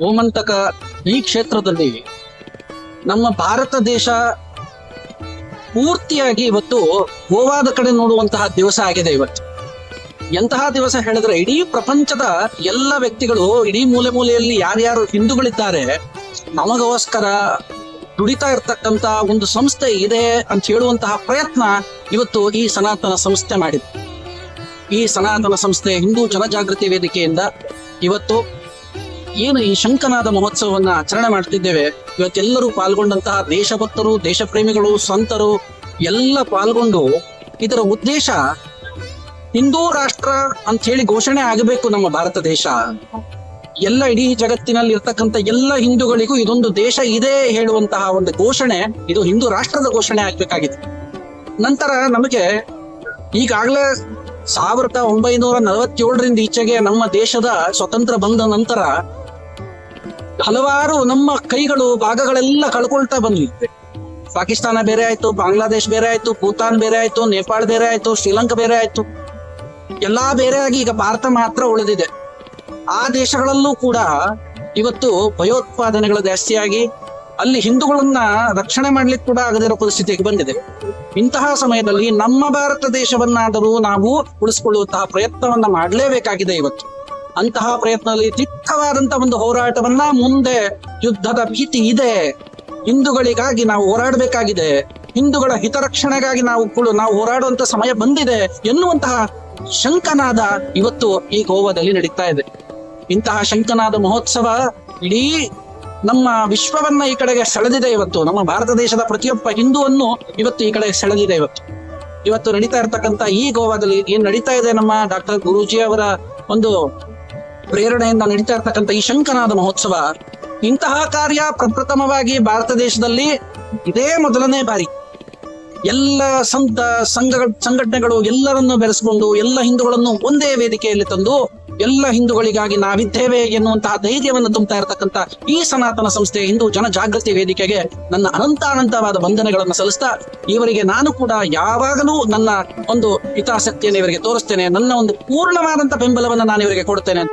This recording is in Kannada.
ಗೋಮಂತಕ ಈ ಕ್ಷೇತ್ರದಲ್ಲಿ ನಮ್ಮ ಭಾರತ ದೇಶ ಪೂರ್ತಿಯಾಗಿ ಇವತ್ತು ಗೋವಾದ ಕಡೆ ನೋಡುವಂತಹ ದಿವಸ ಆಗಿದೆ ಇವತ್ತು. ಎಂತಹ ದಿವಸ ಹೇಳಿದ್ರೆ ಇಡೀ ಪ್ರಪಂಚದ ಎಲ್ಲ ವ್ಯಕ್ತಿಗಳು ಇಡೀ ಮೂಲೆ ಮೂಲೆಯಲ್ಲಿ ಯಾರ್ಯಾರು ಹಿಂದೂಗಳಿದ್ದಾರೆ, ನಮಗೋಸ್ಕರ ದುಡಿತಾ ಇರ್ತಕ್ಕಂತ ಒಂದು ಸಂಸ್ಥೆ ಇದೆ ಅಂತ ಹೇಳುವಂತಹ ಪ್ರಯತ್ನ ಇವತ್ತು ಈ ಸನಾತನ ಸಂಸ್ಥೆ ಮಾಡಿದೆ. ಈ ಸನಾತನ ಸಂಸ್ಥೆ ಹಿಂದೂ ಜನಜಾಗೃತಿ ವೇದಿಕೆಯಿಂದ ಇವತ್ತು ಏನು ಈ ಶಂಕನಾದ ಮಹೋತ್ಸವವನ್ನ ಆಚರಣೆ ಮಾಡ್ತಿದ್ದೇವೆ? ಇವತ್ತೆಲ್ಲರೂ ಪಾಲ್ಗೊಂಡಂತಹ ದೇಶಭಕ್ತರು, ದೇಶಪ್ರೇಮಿಗಳು, ಸಂತರು ಎಲ್ಲ ಪಾಲ್ಗೊಂಡು ಇದರ ಉದ್ದೇಶ ಹಿಂದೂ ರಾಷ್ಟ್ರ ಅಂತ ಹೇಳಿ ಘೋಷಣೆ ಆಗಬೇಕು ನಮ್ಮ ಭಾರತ ದೇಶ. ಎಲ್ಲ ಇಡೀ ಜಗತ್ತಿನಲ್ಲಿ ಇರ್ತಕ್ಕಂಥ ಎಲ್ಲ ಹಿಂದೂಗಳಿಗೂ ಇದೊಂದು ದೇಶ ಇದೆ ಹೇಳುವಂತಹ ಒಂದು ಘೋಷಣೆ, ಇದು ಹಿಂದೂ ರಾಷ್ಟ್ರದ ಘೋಷಣೆ ಆಗ್ಬೇಕಾಗಿದೆ. ನಂತರ ನಮಗೆ ಈಗಾಗಲೇ ಸಾವಿರದ ಒಂಬೈನೂರ ನಲವತ್ತೇಳರಿಂದ ಈಚೆಗೆ ನಮ್ಮ ದೇಶದ ಸ್ವತಂತ್ರ ಬಂದ ನಂತರ ಹಲವಾರು ನಮ್ಮ ಕೈಗಳು ಭಾಗಗಳೆಲ್ಲ ಕಳ್ಕೊಳ್ತಾ ಬಂದ್ವಿ ಪಾಕಿಸ್ತಾನ ಬೇರೆ ಆಯ್ತು, ಬಾಂಗ್ಲಾದೇಶ್ ಬೇರೆ ಆಯ್ತು, ಭೂತಾನ್ ಬೇರೆ ಆಯ್ತು, ನೇಪಾಳ ಬೇರೆ ಆಯ್ತು, ಶ್ರೀಲಂಕಾ ಬೇರೆ ಆಯ್ತು. ಎಲ್ಲಾ ಬೇರೆ ಆಗಿ ಈಗ ಭಾರತ ಮಾತ್ರ ಉಳಿದಿದೆ. ಆ ದೇಶಗಳಲ್ಲೂ ಕೂಡ ಇವತ್ತು ಭಯೋತ್ಪಾದನೆಗಳು ಜಾಸ್ತಿಯಾಗಿ ಅಲ್ಲಿ ಹಿಂದೂಗಳನ್ನ ರಕ್ಷಣೆ ಮಾಡ್ಲಿಕ್ಕೆ ಕೂಡ ಆಗದಿರೋ ಪರಿಸ್ಥಿತಿಗೆ ಬಂದಿದೆ. ಇಂತಹ ಸಮಯದಲ್ಲಿ ನಮ್ಮ ಭಾರತ ದೇಶವನ್ನಾದರೂ ನಾವು ಉಳಿಸ್ಕೊಳ್ಳುವಂತಹ ಪ್ರಯತ್ನವನ್ನ ಮಾಡಲೇಬೇಕಾಗಿದೆ ಇವತ್ತು. ಅಂತಹ ಪ್ರಯತ್ನದಲ್ಲಿ ತಿಕ್ತವಾದಂತಹ ಒಂದು ಹೋರಾಟವನ್ನ ಮುಂದೆ ಯುದ್ಧದ ಭೀತಿ ಇದೆ. ಹಿಂದೂಗಳಿಗಾಗಿ ನಾವು ಹೋರಾಡಬೇಕಾಗಿದೆ. ಹಿಂದೂಗಳ ಹಿತರಕ್ಷಣೆಗಾಗಿ ನಾವು ಕೂಡ ನಾವು ಹೋರಾಡುವಂತ ಸಮಯ ಬಂದಿದೆ ಎನ್ನುವಂತಹ ಶಂಕನಾದ ಇವತ್ತು ಈ ಗೋವಾದಲ್ಲಿ ನಡೀತಾ ಇದೆ. ಇಂತಹ ಶಂಕನಾದ ಮಹೋತ್ಸವ ಇಡೀ ನಮ್ಮ ವಿಶ್ವವನ್ನ ಈ ಕಡೆಗೆ ಸೆಳೆದಿದೆ ಇವತ್ತು. ನಮ್ಮ ಭಾರತ ದೇಶದ ಪ್ರತಿಯೊಬ್ಬ ಹಿಂದೂವನ್ನು ಇವತ್ತು ಈ ಕಡೆ ಸೆಳೆದಿದೆ ಇವತ್ತು. ಇವತ್ತು ನಡೀತಾ ಇರತಕ್ಕಂತ ಈ ಗೋವಾದಲ್ಲಿ ಏನ್ ನಡೀತಾ ಇದೆ ನಮ್ಮ ಡಾಕ್ಟರ್ ಗುರೂಜಿ ಅವರ ಒಂದು ಪ್ರೇರಣೆಯಿಂದ ನಡೀತಾ ಇರ್ತಕ್ಕಂಥ ಈ ಶಂಕನಾದ ಮಹೋತ್ಸವ, ಇಂತಹ ಕಾರ್ಯ ಪ್ರಪ್ರಥಮವಾಗಿ ಭಾರತ ದೇಶದಲ್ಲಿ ಇದೇ ಮೊದಲನೇ ಬಾರಿ. ಎಲ್ಲ ಸಂತ ಸಂಘ ಸಂಘಟನೆಗಳು ಎಲ್ಲರನ್ನು ಬೆರೆಸಿಕೊಂಡು, ಎಲ್ಲ ಹಿಂದೂಗಳನ್ನು ಒಂದೇ ವೇದಿಕೆಯಲ್ಲಿ ತಂದು, ಎಲ್ಲ ಹಿಂದೂಗಳಿಗಾಗಿ ನಾವಿದ್ದೇವೆ ಎನ್ನುವಂತಹ ಧೈರ್ಯವನ್ನು ತುಂಬುತ್ತಾ ಇರತಕ್ಕಂತ ಈ ಸನಾತನ ಸಂಸ್ಥೆ ಹಿಂದೂ ಜನ ಜಾಗೃತಿ ವೇದಿಕೆಗೆ ನನ್ನ ಅನಂತಾನಂತವಾದ ವಂದನೆಗಳನ್ನು ಸಲ್ಲಿಸ್ತಾ, ಇವರಿಗೆ ನಾನು ಕೂಡ ಯಾವಾಗಲೂ ನನ್ನ ಒಂದು ಹಿತಾಸಕ್ತಿಯನ್ನು ಇವರಿಗೆ ತೋರಿಸ್ತೇನೆ, ನನ್ನ ಒಂದು ಪೂರ್ಣವಾದಂತಹ ಬೆಂಬಲವನ್ನು ನಾನು ಇವರಿಗೆ ಕೊಡ್ತೇನೆ